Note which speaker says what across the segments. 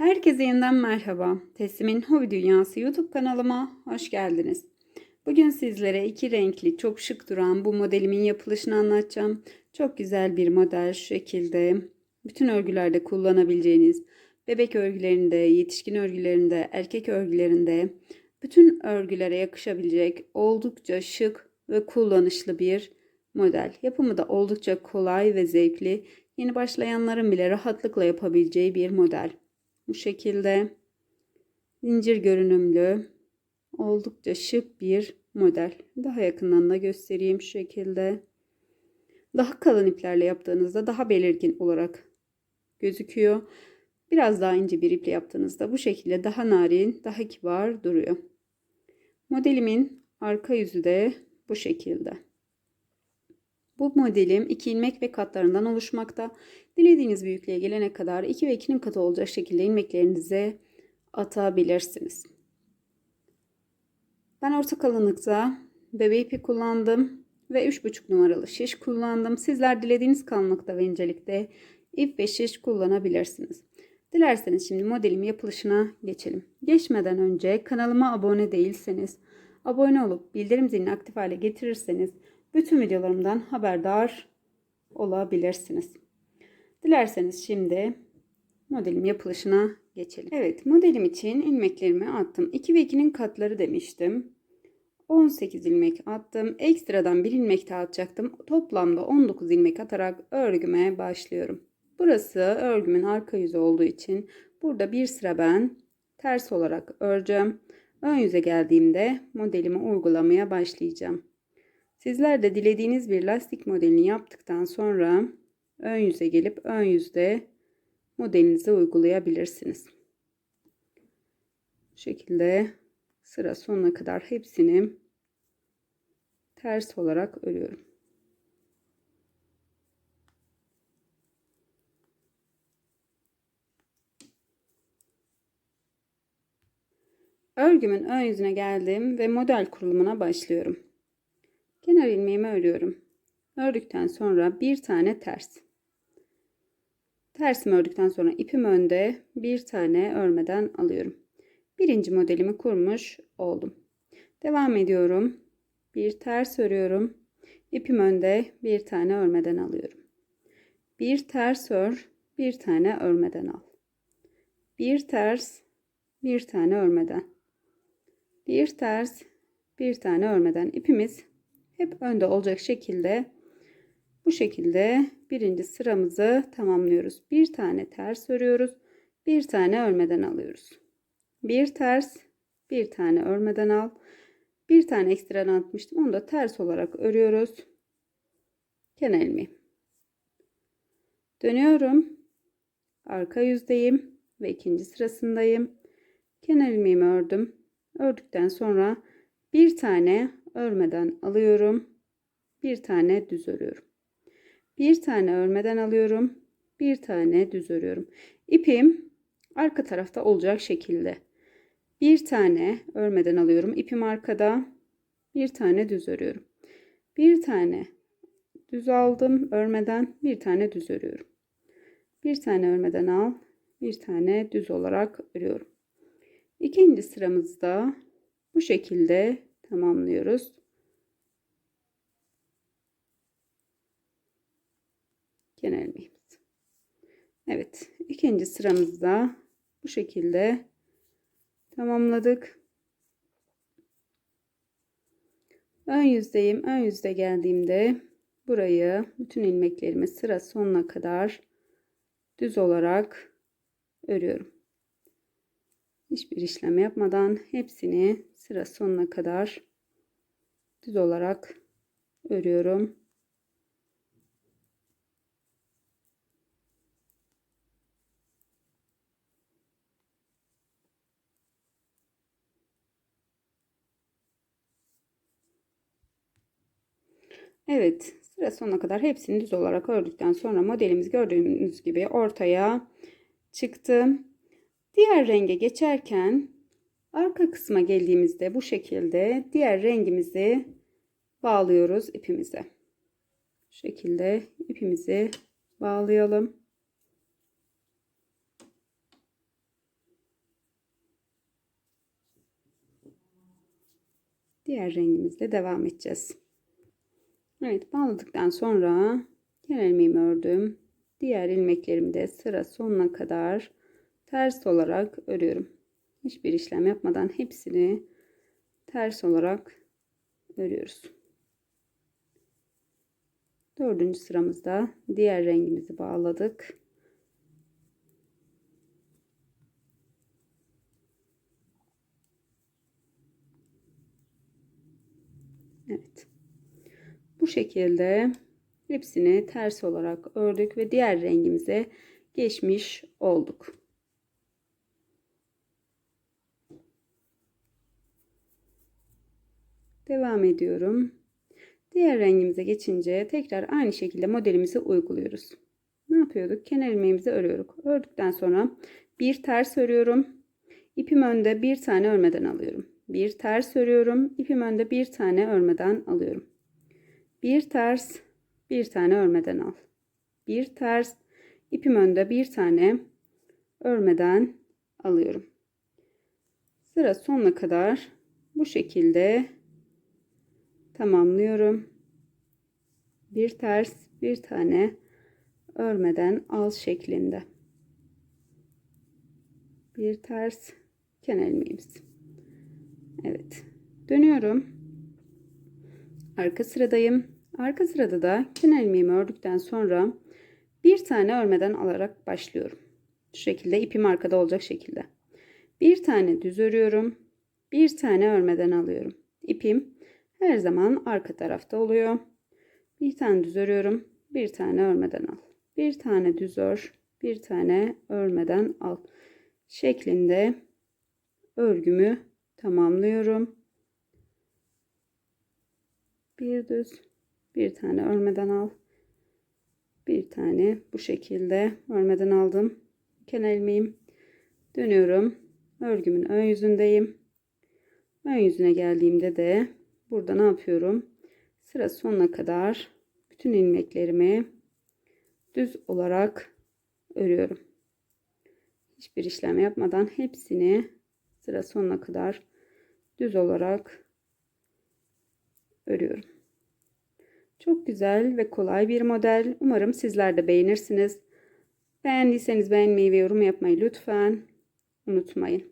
Speaker 1: Herkese yeniden merhaba. Teslimin Hobi Dünyası YouTube kanalıma hoş geldiniz. Bugün sizlere iki renkli çok şık duran bu modelimin yapılışını anlatacağım. Çok güzel bir model şu şekilde. Bütün örgülerde kullanabileceğiniz bebek örgülerinde, yetişkin örgülerinde, erkek örgülerinde bütün örgülere yakışabilecek oldukça şık ve kullanışlı bir model. Yapımı da oldukça kolay ve zevkli. Yeni başlayanların bile rahatlıkla yapabileceği bir model. Bu şekilde zincir görünümlü oldukça şık bir model. Daha yakından da göstereyim şu şekilde. Daha kalın iplerle yaptığınızda daha belirgin olarak gözüküyor. Biraz daha ince bir iple yaptığınızda bu şekilde daha narin, daha kibar duruyor. Modelimin arka yüzü de bu şekilde. Bu modelim 2 ilmek ve katlarından oluşmakta. Dilediğiniz büyüklüğe gelene kadar 2 ve 2'nin katı olacak şekilde ilmeklerinize atabilirsiniz. Ben orta kalınlıkta bebe ipi kullandım ve 3,5 numaralı şiş kullandım. Sizler dilediğiniz kalınlıkta ve incelikte ip ve şiş kullanabilirsiniz. Dilerseniz şimdi modelimi yapılışına geçelim. Geçmeden önce kanalıma abone değilseniz, abone olup bildirim zilini aktif hale getirirseniz bütün videolarımdan haberdar olabilirsiniz. Dilerseniz şimdi modelim yapılışına geçelim. Evet modelim için ilmeklerimi attım. 2 ve 2'nin katları demiştim. 18 ilmek attım. Ekstradan bir ilmek daha atacaktım. Toplamda 19 ilmek atarak örgüme başlıyorum. Burası örgümün arka yüzü olduğu için burada bir sıra ben ters olarak öreceğim. Ön yüze geldiğimde modelimi uygulamaya başlayacağım. Sizler de dilediğiniz bir lastik modelini yaptıktan sonra ön yüze gelip ön yüzde modelinizi uygulayabilirsiniz. Bu şekilde sıra sonuna kadar hepsini ters olarak örüyorum. Örgümün ön yüzüne geldim ve model kurulumuna başlıyorum. Kenar ilmeğimi örüyorum. Ördükten sonra bir tane ters. Tersimi ördükten sonra ipim önde bir tane örmeden alıyorum. Birinci modelimi kurmuş oldum. Devam ediyorum. Bir ters örüyorum. İpim önde bir tane örmeden alıyorum. Bir ters ör, bir tane örmeden al. Bir ters, bir tane örmeden. Bir ters, bir tane örmeden ipimiz hep önde olacak şekilde bu şekilde birinci sıramızı tamamlıyoruz. Bir tane ters örüyoruz. Bir tane örmeden alıyoruz. Bir ters, bir tane örmeden al. Bir tane ekstra atmıştım. Onu da ters olarak örüyoruz. Kenar ilmeği. Dönüyorum. Arka yüzdeyim ve ikinci sırasındayım. Kenar ilmeğimi ördüm. Ördükten sonra bir tane örmeden alıyorum. Bir tane düz örüyorum. Bir tane örmeden alıyorum. Bir tane düz örüyorum. İpim arka tarafta olacak şekilde. Bir tane örmeden alıyorum. İpim arkada. Bir tane düz örüyorum. Bir tane düz aldım örmeden. Bir tane düz örüyorum. Bir tane örmeden al. Bir tane düz olarak örüyorum. İkinci sıramızda bu şekilde tamamlıyoruz. Kenar ilmeğimiz. Evet, ikinci sıramızda bu şekilde tamamladık. Ön yüzdeyim. Ön yüzde geldiğimde burayı bütün ilmeklerimi sıra sonuna kadar düz olarak örüyorum. Hiçbir işlem yapmadan hepsini sıra sonuna kadar düz olarak örüyorum. Evet sıra sonuna kadar hepsini düz olarak ördükten sonra modelimiz gördüğünüz gibi ortaya çıktı. Diğer renge geçerken arka kısma geldiğimizde bu şekilde diğer rengimizi bağlıyoruz ipimize. Bu şekilde ipimizi bağlayalım. Diğer rengimizle devam edeceğiz. Evet bağladıktan sonra genel ilmeğimi ördüm. Diğer ilmeklerimi de sıra sonuna kadar ters olarak örüyorum. Hiçbir işlem yapmadan hepsini ters olarak örüyoruz. Dördüncü sıramızda diğer rengimizi bağladık. Evet. Bu şekilde hepsini ters olarak ördük ve diğer rengimize geçmiş olduk. Devam ediyorum. Diğer rengimize geçince tekrar aynı şekilde modelimizi uyguluyoruz. Ne yapıyorduk? Kenar ilmeğimizi örüyoruz. Ördükten sonra bir ters örüyorum. İpim önde bir tane örmeden alıyorum. Bir ters örüyorum. İpim önde bir tane örmeden alıyorum. Bir ters, bir tane örmeden al. Bir ters, ipim önde bir tane örmeden alıyorum. Sıra sonuna kadar bu şekilde tamamlıyorum. Bir ters, bir tane örmeden al şeklinde. Bir ters kenar ilmeğimiz. Evet. Dönüyorum. Arka sıradayım. Arka sırada da kenar ilmeğimi ördükten sonra bir tane örmeden alarak başlıyorum. Şu şekilde ipim arkada olacak şekilde. Bir tane düz örüyorum. Bir tane örmeden alıyorum. İpim her zaman arka tarafta oluyor. Bir tane düz örüyorum. Bir tane örmeden al. Bir tane düz ör. Bir tane örmeden al. Şeklinde örgümü tamamlıyorum. Bir düz. Bir tane örmeden al. Bir tane bu şekilde örmeden aldım. Kenar ilmeğim. Dönüyorum. Örgümün ön yüzündeyim. Ön yüzüne geldiğimde de burada ne yapıyorum? Sıra sonuna kadar bütün ilmeklerimi düz olarak örüyorum. Hiçbir işlem yapmadan hepsini sıra sonuna kadar düz olarak örüyorum. Çok güzel ve kolay bir model. Umarım sizler de beğenirsiniz. Beğendiyseniz beğenmeyi ve yorum yapmayı lütfen unutmayın.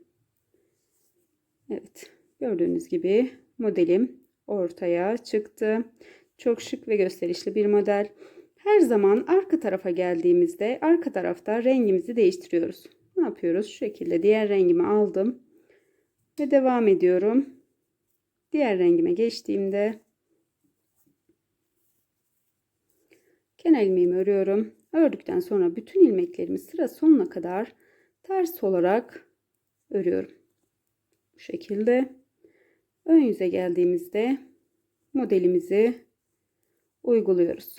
Speaker 1: Evet, gördüğünüz gibi modelim ortaya çıktı. Çok şık ve gösterişli bir model. Her zaman arka tarafa geldiğimizde arka tarafta rengimizi değiştiriyoruz. Ne yapıyoruz? Şu şekilde diğer rengimi aldım ve devam ediyorum. Diğer rengime geçtiğimde kenar ilmeğimi örüyorum. Ördükten sonra bütün ilmeklerimi sıra sonuna kadar ters olarak örüyorum. Bu şekilde ön yüze geldiğimizde modelimizi uyguluyoruz.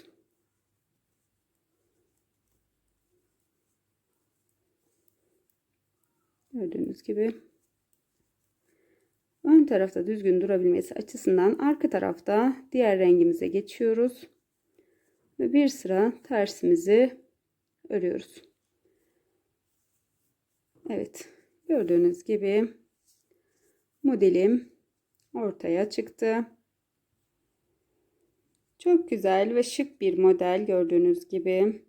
Speaker 1: Gördüğünüz gibi ön tarafta düzgün durabilmesi açısından arka tarafta diğer rengimize geçiyoruz ve bir sıra tersimizi örüyoruz. Evet gördüğünüz gibi modelim ortaya çıktı. Çok güzel ve şık bir model gördüğünüz gibi.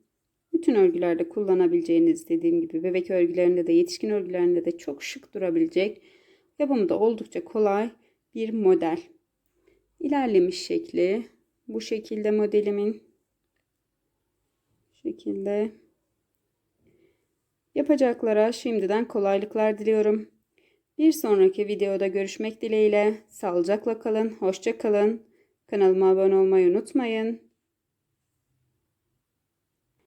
Speaker 1: Bütün örgülerde kullanabileceğiniz dediğim gibi bebek örgülerinde de yetişkin örgülerinde de çok şık durabilecek. Yapımı da oldukça kolay bir model. İlerlemiş şekli bu şekilde modelimin şekilde yapacaklara şimdiden kolaylıklar diliyorum. Bir sonraki videoda görüşmek dileğiyle sağlıcakla kalın, hoşça kalın. Kanalıma abone olmayı unutmayın.